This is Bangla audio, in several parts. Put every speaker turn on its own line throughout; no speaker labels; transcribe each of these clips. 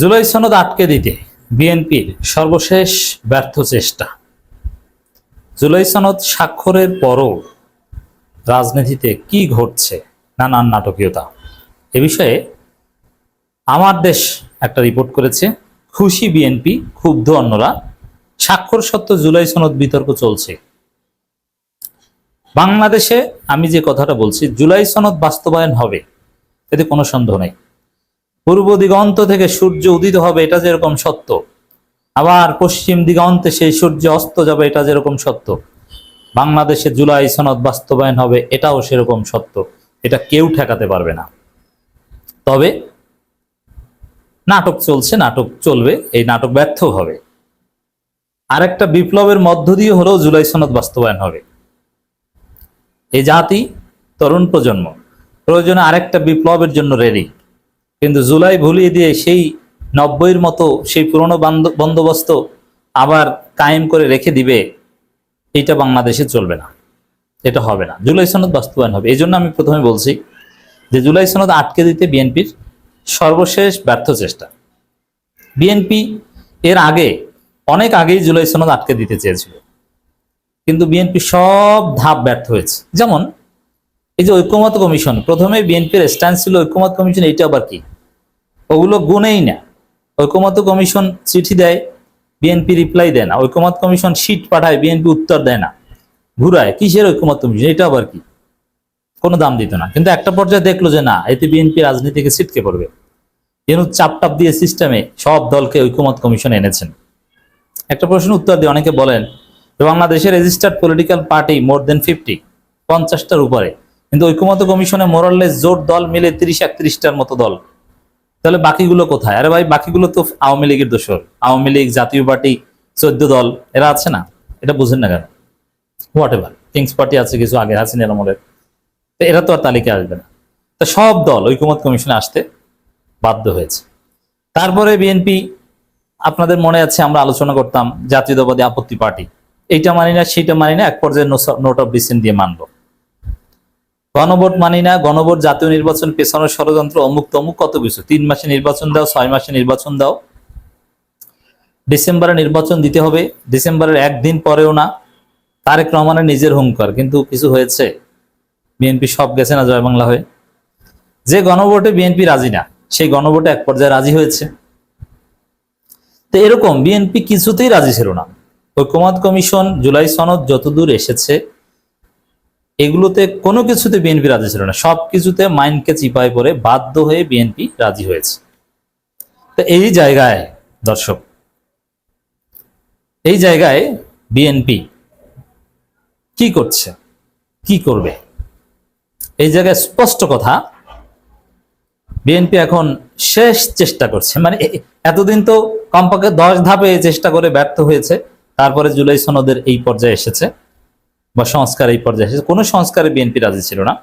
জুলাই সনদ আটকে দিতে বিএনপির সর্বশেষ ব্যর্থ চেষ্টা। জুলাই সনদ স্বাক্ষরের পরও রাজনীতিতে কি ঘটছে নানান নাটকীয়তা, এ বিষয়ে আমার দেশ একটা রিপোর্ট করেছে, খুশি বিএনপি, ক্ষুব্ধ অন্যরা, স্বাক্ষর সত্ত্ব জুলাই সনদ বিতর্ক চলছে। বাংলাদেশে আমি যে কথাটা বলছি, জুলাই সনদ বাস্তবায়ন হবে, এতে কোনো সন্দেহ নেই। পূর্ব দিগন্ত থেকে সূর্য উদিত হবে, এটা যেরকম সত্য। আবার পশ্চিম দিগন্তে সেই সূর্য অস্ত যাবে, এটা যেরকম সত্য। বাংলাদেশে জুলাই সনদ বাস্তবায়ন হবে, এটাও সেরকম সত্য। এটা কেউ ঠেকাতে পারবে না। তবে নাটক চলছে, নাটক চলবে, এই নাটক ব্যর্থ হবে। আরেকটা বিপ্লবের মধ্য দিয়ে হলেও জুলাই সনদ বাস্তবায়ন হবে। এই জাতি তরুণ প্রজন্ম। প্রয়োজনে আরেকটা বিপ্লবের জন্য রেডি কিন্তু জুলাই ভুলিয়ে দিয়ে সেই নব্বইয়ের মতো সেই পুরনো বান্দ- বন্দোবস্ত আবার কায়েম করে রেখে দিবে এটা বাংলাদেশে চলবে না। এটা হবে না। জুলাই সনদ বাস্তবায়ন হবে। এই জন্য আমি প্রথমে বলছি যে জুলাই সনদ আটকে দিতে বিএনপির সর্বশেষ ব্যর্থ চেষ্টা। বিএনপি এর আগে, অনেক আগেই জুলাই সনদ আটকে দিতে চেয়েছিল। কিন্তু বিএনপি সব ধাপ ব্যর্থ হয়েছে। যেমন, এই যে ঐক্যমত কমিশন, প্রথমে বিএনপির স্ট্যান্ড ছিল ঐক্যমত কমিশন, এইটা আবার কি? ওগুলো গুনেই না। ঐক্যমত কমিশন চিঠি দেয় বিএনপি রিপ্লাই দেয় না। ঐক্যমত কমিশন শিট পাঠায় বিএনপি উত্তর দেয় না। ঘুরায়, কিসের ঐক্যমত কমিশন? এটা আবার কি? কোনো দাম দিত না। কিন্তু একটা পর্যায়ে দেখল যে না, এতে বিএনপি রাজনীতিকে ছিটকে পড়বে। এনু চাপ টাপ দিয়ে সিস্টেমে সব দলকে ঐক্যমত কমিশন এনেছেন। একটা প্রশ্ন উত্তর দিয়ে অনেকে বলেন, যে বাংলাদেশের registered political party more than fifty পঞ্চাশটার উপরে। কিন্তু ঐক্যমত কমিশনে মোরাললেস জোট দল মিলে তিরিশ একত্রিশটার মতো দল। তাহলে বাকিগুলো কোথায়? আরে ভাই, বাকিগুলো তো আওয়ামী লীগের দোষর। আওয়ামী লীগ, জাতীয় পার্টি, চোদ্দ দল, এরা আছে না? এটা বুঝেন না কেন? হোয়াট এভার কিংস পার্টি আছে কিছু আগে, হাসিনের আমলের। তো এরা তো আর তালিকায় আসবে না। তো সব দল, ঐক্যমত কমিশনে আসতে বাধ্য হয়েছে। তারপরে বিএনপি আপনাদের মনে আছে, আমরা আলোচনা করতাম জাতীয়তাবাদী আপত্তি পার্টি। এইটা মানি না, সেইটা মানি না, এক পর্যায়ে নোট অফ ডিসেন্ট দিয়ে মানবো। গণভোট মানি না, গণভোট জাতীয় নির্বাচন পেছানোর ষড়যন্ত্র, অমুক তমুক, কত কিছু। তিন মাসে নির্বাচন দাও, ছয় মাসে নির্বাচন দাও। ডিসেম্বরে নির্বাচন দিতে হবে, ডিসেম্বরের একদিন পরেও না। তারেক রহমানের নিজের হুঙ্কার, কিন্তু কিছু হয়েছে। বিএনপি সব গেছে না জয় বাংলা হয়ে। যে গণভোটে বিএনপি রাজি না, সেই গণভোটে এক পর্যায়ে রাজি হয়েছে। তো এরকম বিএনপি কিছুতেই রাজি ছিল না। ঐক্যমত কমিশন, জুলাই সনদ যতদূর এসেছে এগুলোতে কোনো কিছুতে বিএনপি রাজি ছিল না। সব কিছুতে মাইন্ডকে চিপায় পড়ে বাধ্য হয়ে বিএনপি রাজি হয়েছে। তো এই জায়গায়, দর্শক, এই জায়গায় বিএনপি কি করছে? কি করবে? এই জায়গায় স্পষ্ট কথা, বিএনপি এখন শেষ চেষ্টা করছে। মানে এতদিন তো কমপক্ষে দশ ধাপে চেষ্টা করে ব্যর্থ হয়েছে। তারপরে জুলাই সনদের এই পর্যায়ে এসেছে। বা সংস্কার এই পর্যায়ে এসেছে। কোনো সংস্কারে বিএনপি রাজি ছিল না।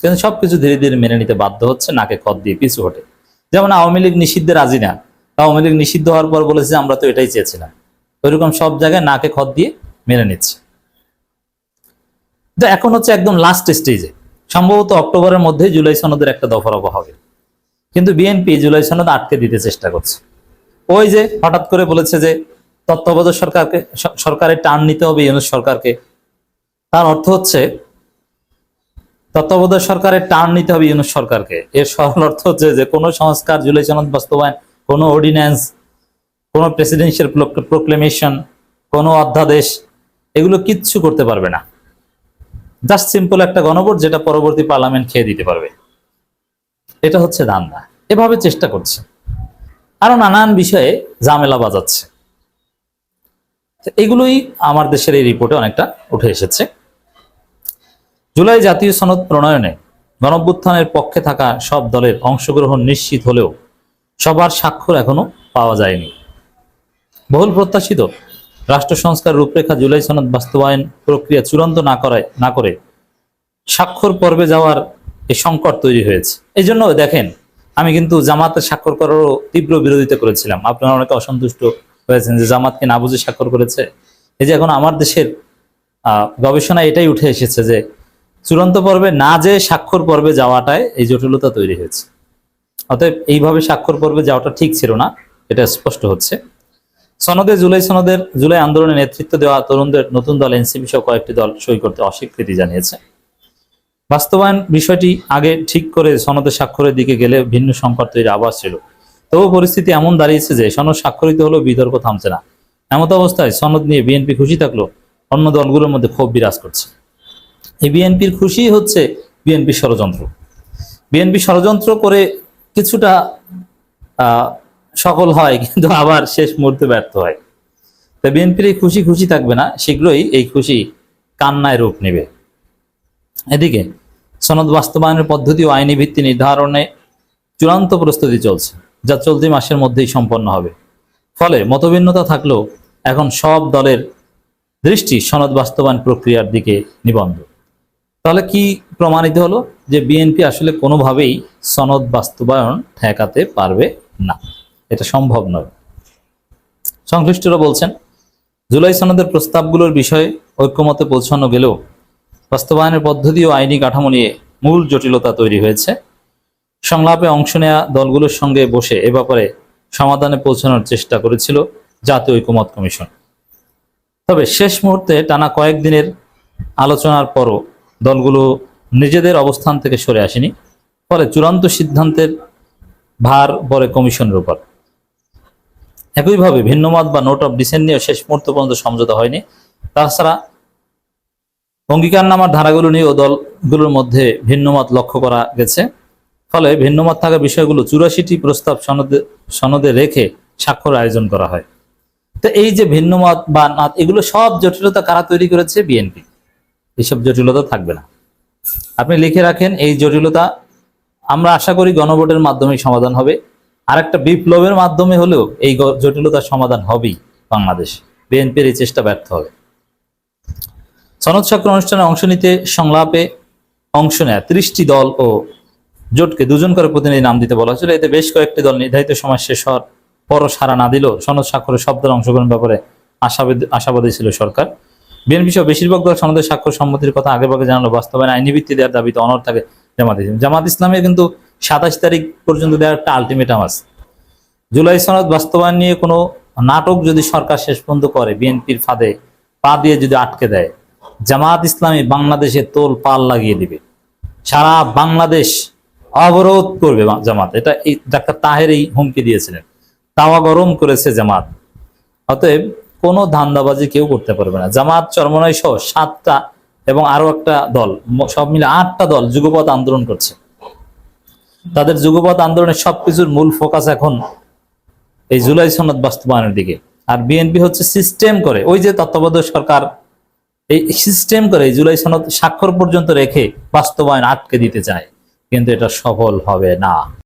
কিন্তু সবকিছু ধীরে ধীরে মেনে নিতে বাধ্য হচ্ছে, নাকে খত দিয়ে পিছু হটে। যেমন আওয়ামী লীগ নিষিদ্ধে রাজি না আওয়ামী লীগ নিষিদ্ধ হওয়ার পর বলেছে আমরা তো এটাই চেয়েছিলাম। ওইরকম সব জায়গায় নাকে খত দিয়ে মেনে নিচ্ছে। তো এখন হচ্ছে একদম লাস্ট স্টেজে সম্ভবত অক্টোবরের মধ্যে জুলাই সনদের একটা দফারফা হবে। কিন্তু বিএনপি জুলাই সনদ আটকে দিতে চেষ্টা করছে। ওই যে হঠাৎ করে বলেছে যে তত্ত্বাবধায়ক সরকারকে সরকারের টার্ন নিতে হবে, ইউনুস সরকারকে। তার অর্থ হচ্ছে, তত্ত্বাবধায়ক সরকারের টার্ন নিতে হবে ইউনুস সরকারকে। এর সরল অর্থ হচ্ছে যে, কোনো সংস্কার, জুলাই সনদ বাস্তবায়ন, কোনো অর্ডিন্যান্স, কোনো প্রেসিডেন্সিয়াল প্রোক্লেমেশন কোনো অধ্যাদেশ, এগুলো কিচ্ছু করতে পারবে না। জাস্ট সিম্পল একটা গণভোট যেটা পরবর্তী পার্লামেন্ট খেয়ে দিতে পারবে। এটা হচ্ছে ধান্দা। এভাবে চেষ্টা করছে। আরও নানান বিষয়ে ঝামেলা বাজাচ্ছে। এগুলোই আমার দেশের এই রিপোর্টে অনেকটা উঠে এসেছে। জুলাই জাতীয় সনদ প্রণয়নে গণভ্যুত্থানের পক্ষে থাকা সব দলের অংশগ্রহণ নিশ্চিত হলেও সবার স্বাক্ষর এখনও পাওয়া যায়নি। বহুল প্রত্যাশিত রাষ্ট্র সংস্কার রূপরেখা জুলাই সনদ বাস্তবায়ন প্রক্রিয়া চূড়ান্ত না করায় না করে স্বাক্ষর পর্বে যাওয়ার এই সংকট তৈরি হয়েছে। এই জন্য দেখেন আমি কিন্তু জামাতের স্বাক্ষর করারও তীব্র বিরোধিতা করেছিলাম। আপনারা অনেকে অসন্তুষ্ট হয়েছেন যে জামাতকে না বুঝে স্বাক্ষর করেছে। এই যে এখন আমার দেশের আহ, গবেষণায় এটাই উঠে এসেছে যে চূড়ান্ত পর্বে না যে স্বাক্ষর পর্বে যাওয়াটায় এই জটিলতা তৈরি হয়েছে। অতএব এইভাবে স্বাক্ষর করবে যাওয়াটা ঠিক ছিল না, এটা স্পষ্ট হচ্ছে। সনদে জুলাই সনদের, জুলাই আন্দোলনে নেতৃত্ব দেওয়া তরুণদের নতুন দল এনসিপি সহ কয়েকটি দল সই করতে অস্বীকৃতি জানিয়েছে। বাস্তবায়ন বিষয়টি আগে ঠিক করে সনদে স্বাক্ষরের দিকে গেলে ভিন্ন সংকট তৈরি আবাস ছিল। তবু পরিস্থিতি এমন দাঁড়িয়েছে যে সনদ স্বাক্ষরিত হলেও বিতর্ক থামছে না। এমত অবস্থায় সনদ নিয়ে বিএনপি খুশি থাকলেও অন্য দলগুলোর মধ্যে ক্ষোভ বিরাজ করছে। এই বিএনপির খুশি হচ্ছে বিএনপি ষড়যন্ত্র। বিএনপি ষড়যন্ত্র করে কিছুটা সফল হয়, কিন্তু আবার শেষ মুহূর্তে ব্যর্থ হয়। তা বিএনপির এই খুশি খুশি থাকবে না, শীঘ্রই এই খুশি কান্নায় রূপ নেবে। এদিকে, সনদ বাস্তবায়নের পদ্ধতি ও আইনি ভিত্তি নির্ধারণে চূড়ান্ত প্রস্তুতি চলছে, যা চলতি মাসের মধ্যেই সম্পন্ন হবে। ফলে মতভিন্নতা থাকলেও এখন সব দলের দৃষ্টি সনদ বাস্তবায়ন প্রক্রিয়ার দিকে নিবন্ধ তাহলে কি প্রমাণিত হলো যে বিএনপি আসলে কোনোভাবেই সনদ বাস্তবায়ন ঠেকাতে পারবে না? এটা সম্ভব নয়। সংশ্লিষ্টরা বলছেন, জুলাই সনদের প্রস্তাবগুলোর বিষয়ে ঐক্যমতে পৌঁছানো গেলেও বাস্তবায়নের পদ্ধতি ও আইনি কাঠামো নিয়ে মূল জটিলতা তৈরি হয়েছে। সংলাপে অংশ নেয়া দলগুলোর সঙ্গে বসে এ ব্যাপারে সমাধানে পৌঁছানোর চেষ্টা করেছিল জাতীয় ঐক্যমত কমিশন। তবে শেষ মুহূর্তে টানা কয়েকদিনের আলোচনার পরও দলগুলো নিজেদের অবস্থান থেকে সরে আসেনি, ফলে চূড়ান্ত সিদ্ধান্তের ভার পরে কমিশনের উপর। একইভাবে ভিন্নমত বা নোট অফ ডিসেন্ট নিয়েও শেষ মুহূর্ত পর্যন্ত সমঝোতা হয়নি। তাছাড়া অঙ্গীকারনামার ধারাগুলো নিয়েও দলগুলোর মধ্যে ভিন্নমত লক্ষ্য করা গেছে। ফলে ভিন্নমত থাকা বিষয়গুলো চুরাশিটি প্রস্তাব সনদে সনদে রেখে স্বাক্ষর আয়োজন করা হয়। তো এই যে ভিন্নমত বা নাত এগুলো সব জটিলতা কারা তৈরি করেছে? বিএনপি। এইসব জটিলতা থাকবে না। আপনি লিখে রাখেন এই জটিলতা। আমরা আশা করি গণভোটের মাধ্যমেই সমাধান হবে। আর একটা বিপ্লবের মাধ্যমে হলেও এই জটিলতার সমাধান হবেই বাংলাদেশ। বিএনপির এই চেষ্টা ব্যর্থ হবে। সনদ স্বাক্ষর অনুষ্ঠানে অংশ নিতে সংলাপে অংশ নেয় ত্রিশটি দল ও জোটকে দুজন করে প্রতিনিধি নাম দিতে বলা হয়েছিল। এতে বেশ কয়েকটি দল নির্ধারিত সময় শেষ হওয়ার পরও সারা না দিলেও সনদ স্বাক্ষরের সব দল অংশগ্রহণ ব্যাপারে আশাবাদী ছিল সরকার। বিএনপি সহ বেশিরভাগ দল সনদের স্বাক্ষর সম্মতির কথা আগে ভাগে জানালো। বাস্তবায়ন আইনি ভিত্তি দেওয়ার দাবিতে অনর থাকে জামাত ইসলাম। জামাত ইসলামের কিন্তু সাতাশ তারিখ পর্যন্ত দেওয়ার একটা আলটিমেটাম আছে। জুলাই সনদ বাস্তবায়ন নিয়ে কোনো নাটক যদি সরকার শেষ পর্যন্ত করে, বিএনপির ফাঁদে পা দিয়ে যদি আটকে দেয়, জামাত ইসলামী বাংলাদেশে তোল পাল লাগিয়ে দিবে। সারা বাংলাদেশ অবরোধ করবে জামাত। এটা ডাক্তার তাহের এই হুমকি দিয়েছিলেন। তাওয়া গরম করেছে জামাত। অতএব কোনো ধান্দাবাজি কেউ করতে পারবে না। জামাত চরমনাই সহ সাতটা এবং আরও একটা দল সব মিলে আটটা দল যুগপথ আন্দোলন করছে। তাদের যুগপথ আন্দোলনের সবকিছুর মূল ফোকাস এখন এই জুলাই সনদ বাস্তবায়নের দিকে। আর বিএনপি হচ্ছে সিস্টেম করে, ওই যে তত্ত্বাবধায়ক সরকার, এই সিস্টেম করে জুলাই সনদ স্বাক্ষর পর্যন্ত রেখে বাস্তবায়ন আটকে দিতে চায়। কিন্তু এটা সফল হবে না।